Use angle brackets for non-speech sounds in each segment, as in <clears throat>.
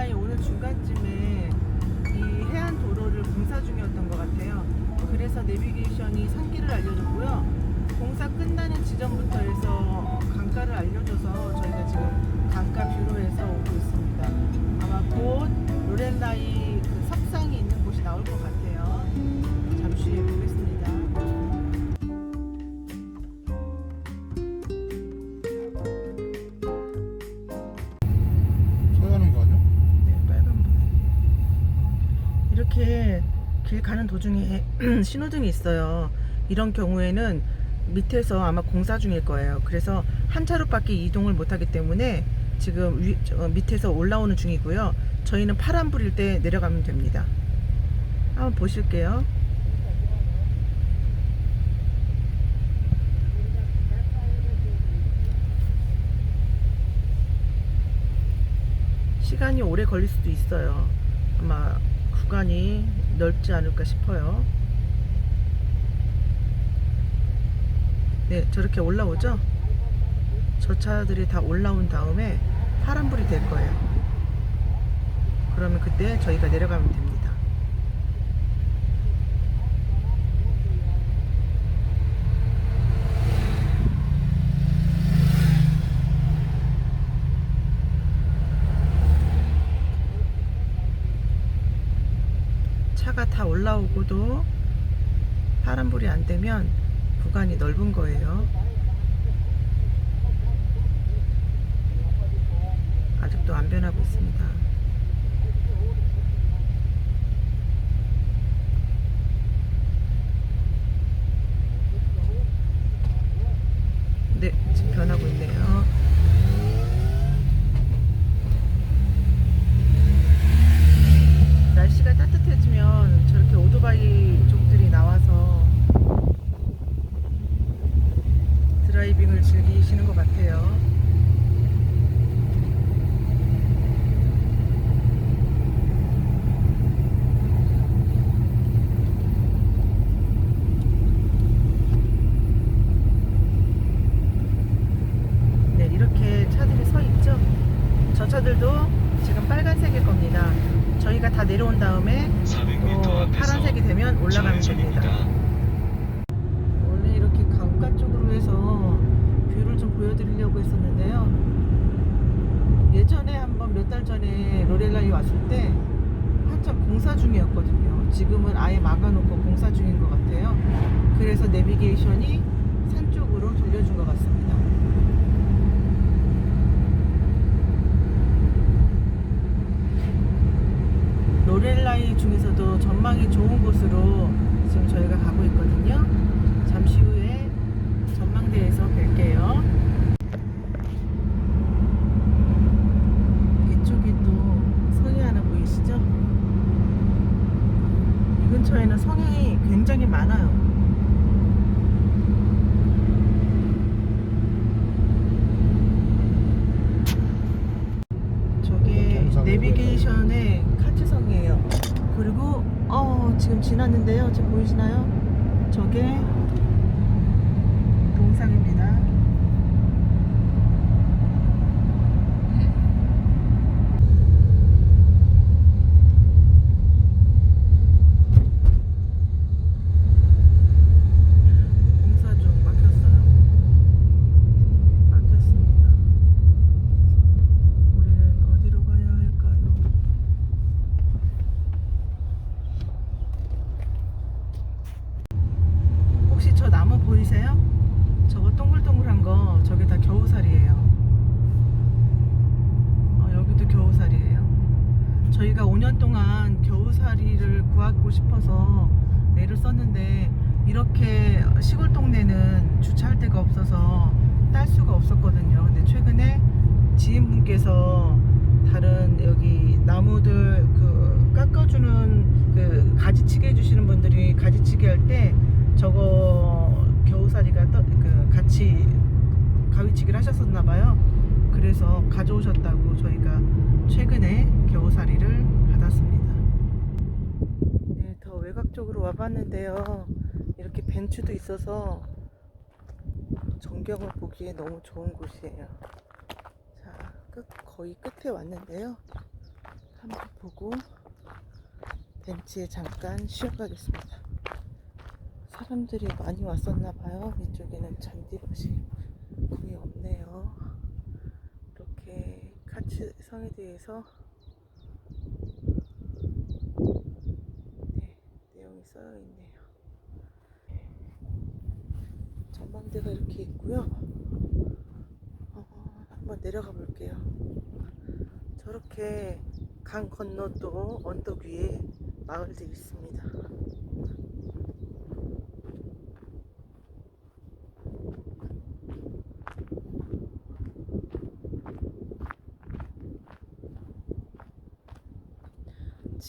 로렐라이 오늘 중간쯤에 이 해안 도로를 공사 중이었던 것 같아요. 그래서 내비게이션이 산길을 알려줬고요. 공사 끝나는 지점부터 해서 강가를 알려줘서 저희가 지금 강가 뷰로에서 오고 있습니다. 아마 곧 로렐라이 그 석상이 있는 곳이 나올 것 같아요. 잠시 보겠습니다. 이렇게 길 가는 도중에 <clears throat> 신호등이 있어요. 이런 경우에는 밑에서 아마 공사 중일 거예요. 그래서 한 차로밖에 이동을 못하기 때문에 지금 위, 저, 밑에서 올라오는 중이고요. 저희는 파란 불일 때 내려가면 됩니다. 한번 보실게요. 시간이 오래 걸릴 수도 있어요. 아마 구간이 넓지 않을까 싶어요. 네, 저렇게 올라오죠? 저 차들이 다 올라온 다음에 파란불이 될 거예요. 그러면 그때 저희가 내려가면 됩니다. 차가 다 올라오고도 파란불이 안 되면 구간이 넓은 거예요. 아직도 안 변하고 있습니다. 네, 지금 변하고 있네요. 날씨가 따뜻해지면 저렇게 오토바이 족들이 나와서 드라이빙을 즐기시는 것 같아요. 네, 이렇게 차들이 서 있죠. 저 차들도 지금 빨간색일 겁니다. 저희가 다 내려온 다음에 400m 어, 앞에서 파란색이 되면 됩니다. 좌회전입니다. 원래 이렇게 강가 쪽으로 해서 뷰를 좀 보여드리려고 했었는데요. 예전에 한번 몇 달 전에 로렐라이 왔을 때 한참 공사 중이었거든요. 지금은 아예 막아놓고 공사 중인 것 같아요. 그래서 내비게이션이 산 쪽으로 돌려준 것 같습니다. 로렐라이 중에서도 전망이 좋은 곳으로 지금 저희가 가고 있거든요. 잠시 후에 전망대에서 뵐게요. 이쪽이 또 성이 하나 보이시죠? 이 근처에는 성이 굉장히 많아요. 저게 경상도 내비게이션의 카츠성이에요. 그리고 어 지금 지났는데요. 지금 보이시나요? 저게 동상입니다. 공사 중 막혔어요. 막혔습니다. 우리는 어디로 가야 할까요? 혹시 저 나무 보이세요? 저거 동글동글한 거 저게 다 겨우살이에요. 어, 여기도 겨우살이에요. 저희가 5년 동안 겨우살이를 구하고 싶어서 애를 썼는데 이렇게 시골 동네는 주차할 데가 없어서 딸 수가 없었거든요. 근데 최근에 지인분께서 다른 여기 나무들 그 깎아주는 그 가지치기 해주시는 분들이 가지치기 할 때 저거 겨우살이가 떠, 그 같이 가위치기를 하셨었나 봐요. 그래서 가져오셨다고 저희가 최근에 겨우살이를 받았습니다. 네, 더 외곽 쪽으로 와봤는데요. 이렇게 벤츠도 있어서 전경을 보기에 너무 좋은 곳이에요. 자, 끝, 거의 끝에 왔는데요. 한번 보고 벤치에 잠깐 쉬어가겠습니다. 사람들이 많이 왔었나 봐요. 이쪽에는 잔디밭이 거의 없네요. 이렇게 카츠 성에 대해서 네, 내용이 써여 있네요. 전망대가 이렇게 있고요. 어, 한번 내려가 볼게요. 저렇게 강 건너 또 언덕 위에 마을들이 있습니다.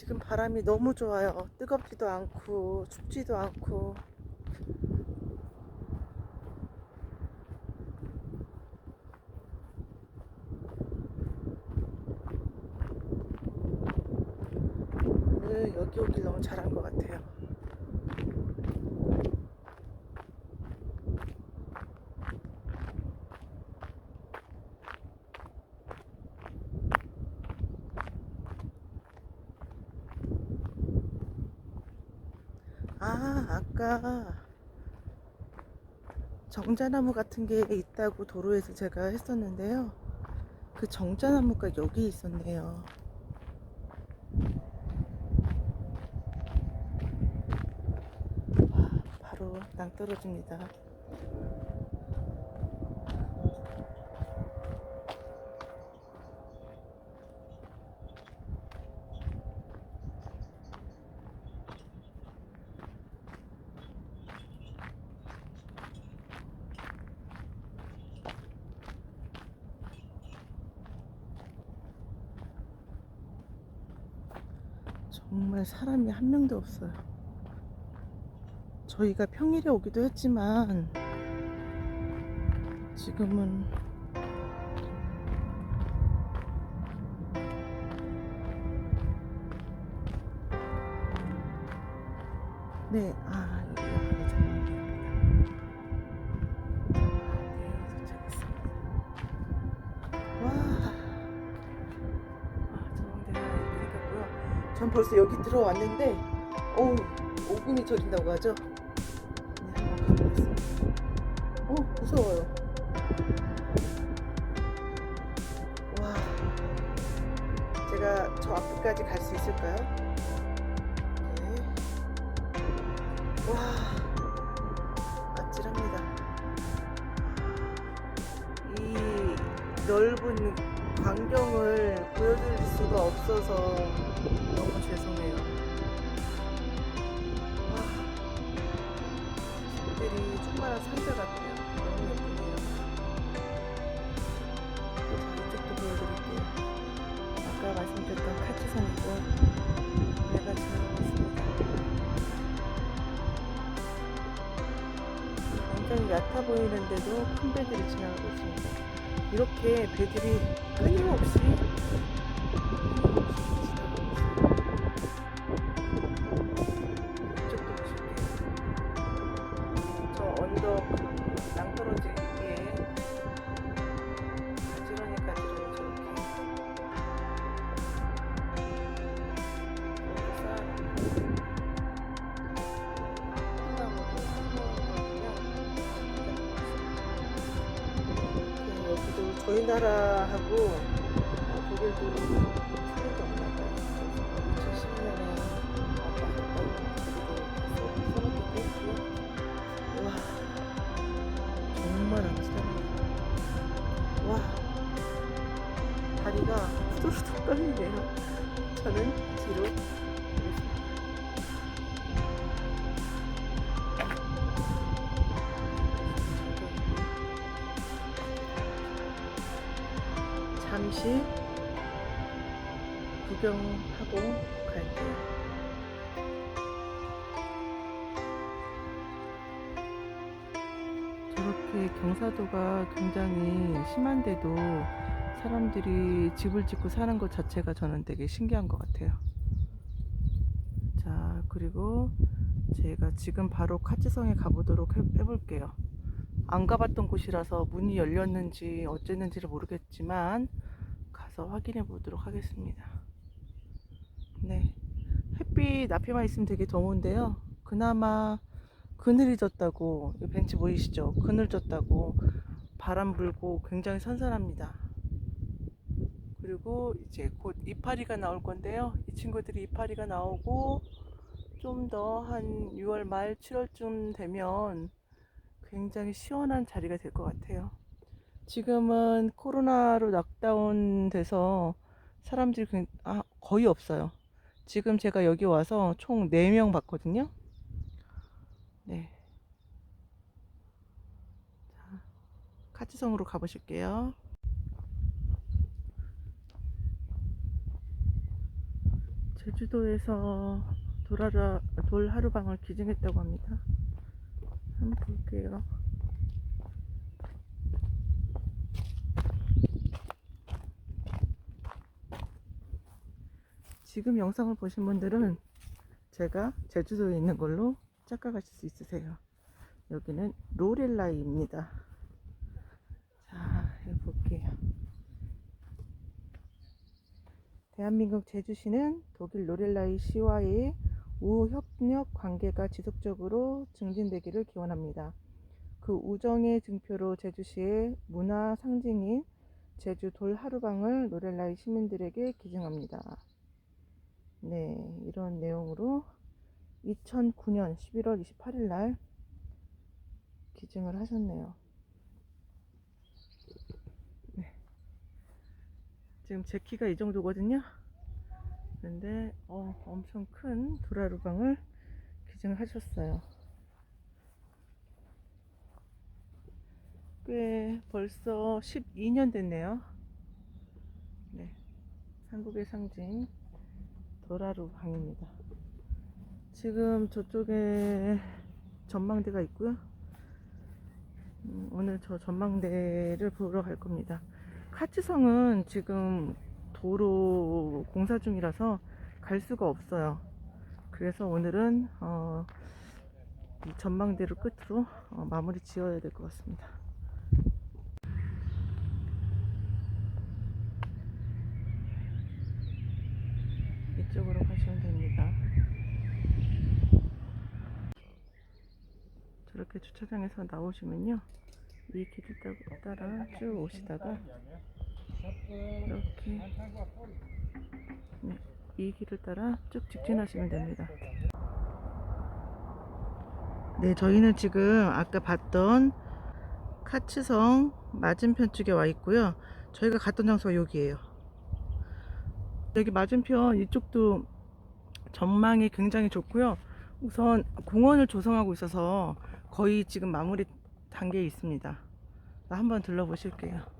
지금 바람이 너무 좋아요. 뜨겁지도 않고 춥지도 않고 오늘 여기 오길 너무 잘한 것 같아요. 아, 아까 정자나무 같은 게 있다고 도로에서 제가 했었는데요. 그 정자나무가 여기 있었네요. 와, 바로 낭떠러집니다. 정말 사람이 한 명도 없어요. 저희가 평일에 오기도 했지만 지금은 네, 아, 벌써 여기 들어왔는데, 어우, 오금이 저린다고 하죠? 네, 한번 가보겠습니다. 어, 무서워요. 와, 제가 저 앞까지 갈 수 있을까요? 네. 와, 아찔합니다. 이 넓은 광경을 보여드릴 수가 없어서 너무 죄송해요. 와, 집들이 충만한 상자 같아요. 너무 예쁘네요. 자, 이쪽도 보여드릴게요. 아까 말씀드렸던 카츠산이고 배가 지나갔습니다. 굉장히 얕아 보이는데도 큰 배들이 지나가고 있습니다. 이렇게 배들이 끊임없이 여기도 저희 나라하고 어, 독일도 게 없나 봐요. 2010년에 아까 했던 그리고 써놓기도 했고요. 와 정말 암울합니다. 와 다리가 후들후들 떨리네요. 저는 뒤로 구경하고 갈게요. 저렇게 경사도가 굉장히 심한데도 사람들이 집을 짓고 사는 것 자체가 저는 되게 신기한 것 같아요. 자, 그리고 제가 지금 바로 카츠성에 가보도록 해, 해볼게요. 안 가봤던 곳이라서 문이 열렸는지 어쨌는지를 모르겠지만 가서 확인해 보도록 하겠습니다. 네. 햇빛 앞에만 있으면 되게 더운데요. 그나마 그늘이 졌다고, 이 벤치 보이시죠? 그늘 졌다고 바람 불고 굉장히 선선합니다. 그리고 이제 곧 이파리가 나올 건데요. 이 친구들이 이파리가 나오고 좀 더 한 6월 말 7월쯤 되면 굉장히 시원한 자리가 될 것 같아요. 지금은 코로나로 락다운 돼서 사람들이 굉- 아, 거의 없어요. 지금 제가 여기 와서 총 4명 봤거든요. 네. 자, 카치성으로 가보실게요. 제주도에서 돌하라, 돌 하루방을 기증했다고 합니다. 한번 볼게요. 지금 영상을 보신 분들은 제가 제주도에 있는 걸로 착각하실 수 있으세요. 여기는 로렐라이입니다. 자, 여기 볼게요. 대한민국 제주시는 독일 로렐라이 시와의 우협력 관계가 지속적으로 증진되기를 기원합니다. 그 우정의 증표로 제주시의 문화 상징인 제주 돌 하루방을 로렐라이 시민들에게 기증합니다. 네, 이런 내용으로 2009년 11월 28일 날 기증을 하셨네요. 네. 지금 제 키가 이 정도거든요. 근데 어, 엄청 큰 도라루방을 기증을 하셨어요. 꽤 벌써 12년 됐네요. 네, 한국의 상징 도라루 방입니다. 지금 저쪽에 전망대가 있고요. 음, 오늘 저 전망대를 보러 갈 겁니다. 카치성은 지금 도로 공사 중이라서 갈 수가 없어요. 그래서 오늘은 어, 이 전망대를 끝으로 어, 마무리 지어야 될 것 같습니다. 이쪽으로 가시면 됩니다. 저렇게 주차장에서 나오시면요. 이 길을 따- 따라 쭉 오시다가 이렇게 네, 이 길을 따라 쭉 직진하시면 됩니다. 네, 저희는 지금 아까 봤던 카츠성 맞은편 쪽에 와 있고요. 저희가 갔던 장소가 여기예요. 여기 맞은편 이쪽도 전망이 굉장히 좋고요. 우선 공원을 조성하고 있어서 거의 지금 마무리 단계에 있습니다. 한번 둘러보실게요.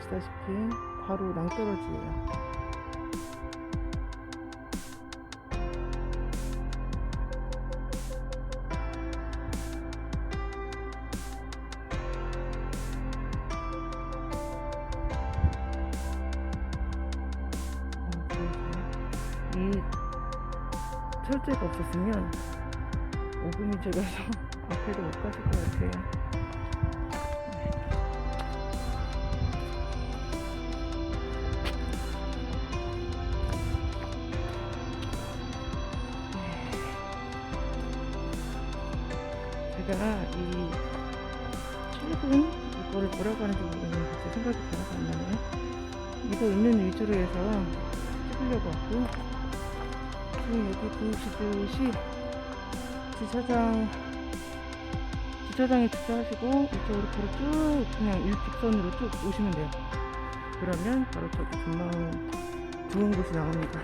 보시다시피 바로 낭떠러지예요. 이 철제가 없었으면 오금이 제가서 <laughs> 앞에도 못 가실 것 같아요. 제가 이 최근 이거를 뭐라고 하는지 모르겠는데 생각이 잘안 나네요. 이거 있는 위주로 해서 찍으려고 왔고 지금 여기 보시듯이 주차장 주차장에 주차하시고 이쪽으로 바로 쭉 그냥 일직선으로 쭉 오시면 돼요. 그러면 바로 저기 전망 좋은 곳이 나옵니다.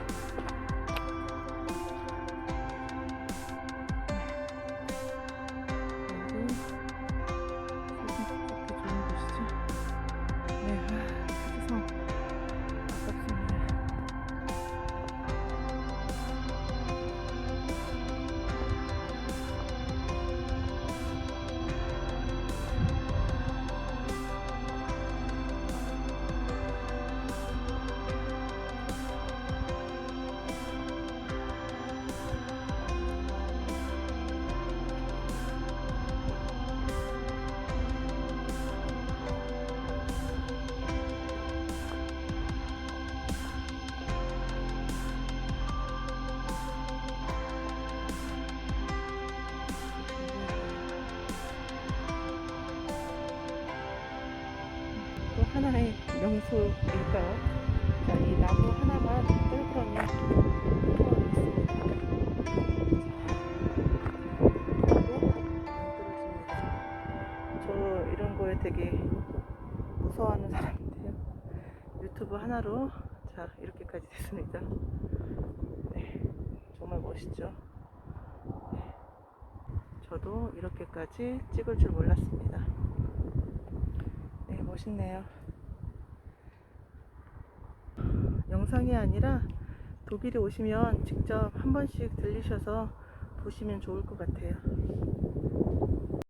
명소일까요? 자, 이 나무 하나만 뚫으면 소원이 있습니다. 저 이런 거에 되게 무서워하는 사람인데요. 유튜브 하나로 자 이렇게까지 됐습니다. 네, 정말 멋있죠. 네, 저도 이렇게까지 찍을 줄 몰랐습니다. 네, 멋있네요. 영상이 아니라 독일에 오시면 직접 한 번씩 들리셔서 보시면 좋을 것 같아요.